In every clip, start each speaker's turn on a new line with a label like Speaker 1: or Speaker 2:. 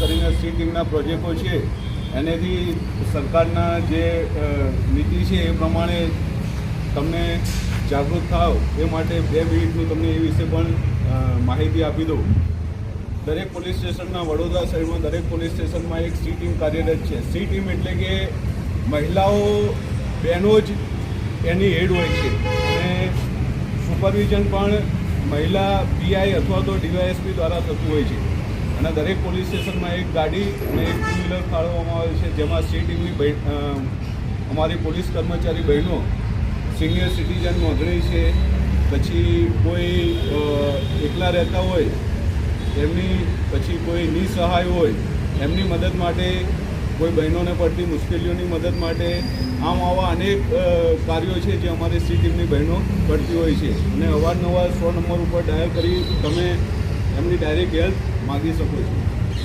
Speaker 1: C ટીમના પ્રોજેક્ટો છે, એનેથી સરકારના જે નીતિ છે એ પ્રમાણે તમને જાગૃત થાવ, એ માટે બે મિનિટનું તમને એ વિશે પણ માહિતી આપી દઉં. દરેક પોલીસ સ્ટેશનના વડોદરા શહેરમાં દરેક પોલીસ સ્ટેશનમાં એક સી ટીમ કાર્યરત છે. સી ટીમ એટલે કે મહિલાઓ બહેનો જ એની હેડ હોય છે. અને સુપરવિઝન પણ મહિલા પીઆઈ અથવા તો ડીવાયએસપી દ્વારા થતું હોય છે. અને દરેક પોલીસ સ્ટેશનમાં એક ગાડી અને એક ટુ વ્હીલર ફાળવવામાં આવે છે, જેમાં સી ટીમની અમારી પોલીસ કર્મચારી બહેનો સિનિયર સિટીઝન નોંધણી છે, પછી કોઈ એકલા રહેતા હોય, એમની, પછી કોઈ નિસહાય હોય, એમની મદદ માટે કોઈ બહેનોને પડતી મુશ્કેલીઓની મદદ માટે આમ આવા અનેક કાર્યો છે જે અમારી સી ટીમની બહેનો કરતી હોય છે. અને અવારનવાર સો નંબર ઉપર ડાયલ કરી તમે એમની ડાયરેક્ટ હેલ્પ માગી શકો છો.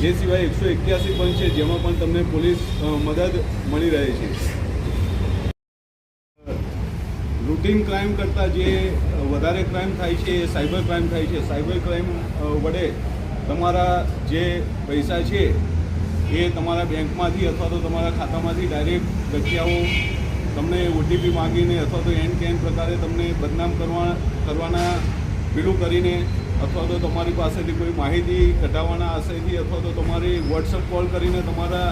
Speaker 1: એ સિવાય એકસો એક્યાસી પણ છે, જેમાં પણ તમને પોલીસ મદદ મળી રહે છે. રૂટીન ક્રાઇમ કરતાં જે વધારે ક્રાઇમ થાય છે એ સાયબર ક્રાઇમ થાય છે સાયબર ક્રાઇમ વડે તમારા જે પૈસા છે, એ તમારા બેંકમાંથી અથવા તો તમારા ખાતામાંથી ડાયરેક્ટ ગઠિયાઓ તમને ઓટીપી માગીને અથવા તો એન કેન પ્રકારે તમને બદનામ કરવા, કરવાના પેલું કરીને અથવા તો તમારી પાસેથી કોઈ માહિતી કઢાવવાના આશયથી અથવા તો તમારી વોટ્સઅપ કોલ કરીને તમારા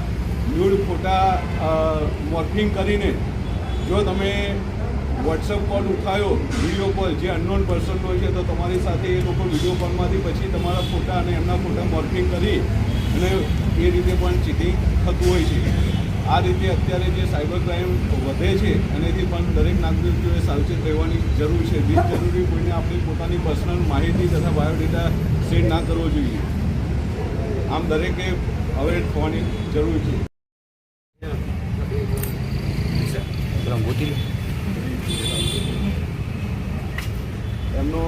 Speaker 1: ન્યૂડ ફોટા મોર્ફિંગ કરીને જો તમે વોટ્સઅપ કોલ ઉઠાયો વીડિયો કોલ જે અનનોન પર્સન હોય છે, તો તમારી સાથે એ લોકો વીડિયો કોલમાંથી પછી તમારા ફોટા અને એમના ફોટા મોર્ફિંગ કરી અને એ રીતે પણ ચીટિંગ થતું હોય છે. આ રીતે અત્યારે જે સાયબર ક્રાઇમ વધે છે એનાથી પણ દરેક નાગરિકોએ સાવચેત રહેવાની જરૂર છે. બિનજરૂરી કોઈને આપણી પોતાની પર્સનલ માહિતી તથા બાયોડેટા શેર ના કરવો જોઈએ. આમ દરેકે અવેર થવાની જરૂર છે. એમનો